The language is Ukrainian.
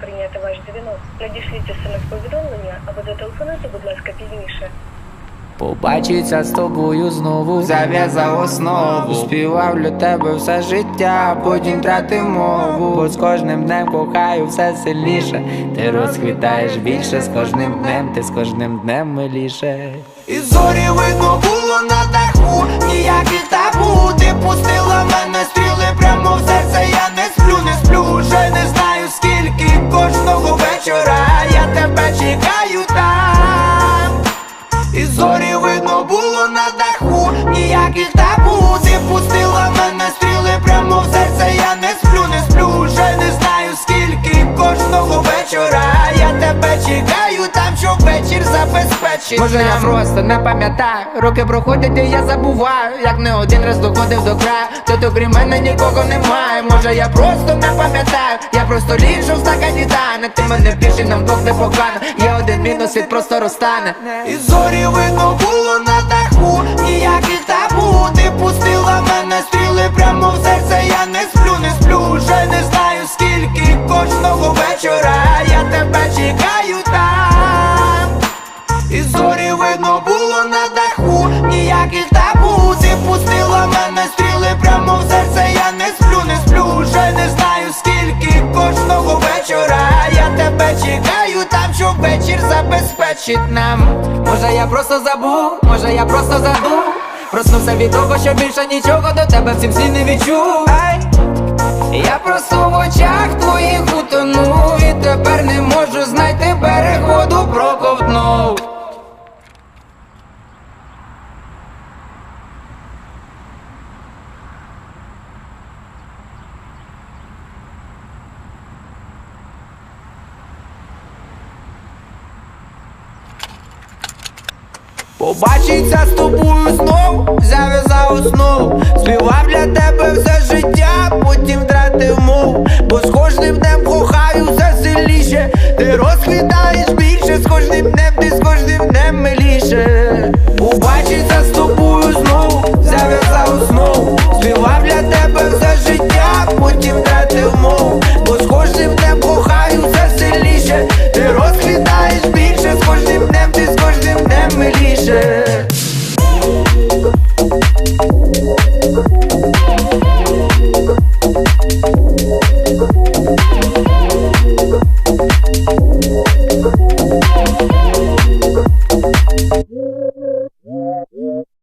прийняти ваш дзвінок. Надішліть смс-повідомлення або зателефонуйте, будь ласка, пізніше. Побачиться з тобою знову, зав'язав основу Співав для тебе все життя, потім тратив мову. Бо з кожним днем кохаю все сильніше. Ти розквітаєш більше з кожним днем, ти з кожним днем миліше. І зорі видно було на даху, ніяких табу. Ти пустила мене стріли зорі видно було на даху, ніяких табу забезпечить Може я просто не пам'ятаю Роки проходять і я забуваю Як не один раз доходив до краю. Тут крім мене нікого немає. Може я просто не пам'ятаю? Я просто ліжу в стакані тане Ти мене більше нам двох не погано, Є один мінус, світ просто розтане. І зорі видно було І зорі видно було на даху, ніяких табу. Ти пустила мене стріли прямо в серце, я не сплю, не сплю, вже не знаю скільки кожного вечора. Я тебе чекаю там, щоб вечір забезпечить нам. Може я просто забув, може я просто забув? Проснувся від того, що більше нічого до тебе в цім слі не відчув. Я просто в очах твоїх утонув Побачиться з тобою знов, зав'язав основу. Співав для тебе все життя, потім втратив мову Бо з кожним днем кохаю все сильніше. Ти розквітаєш більше,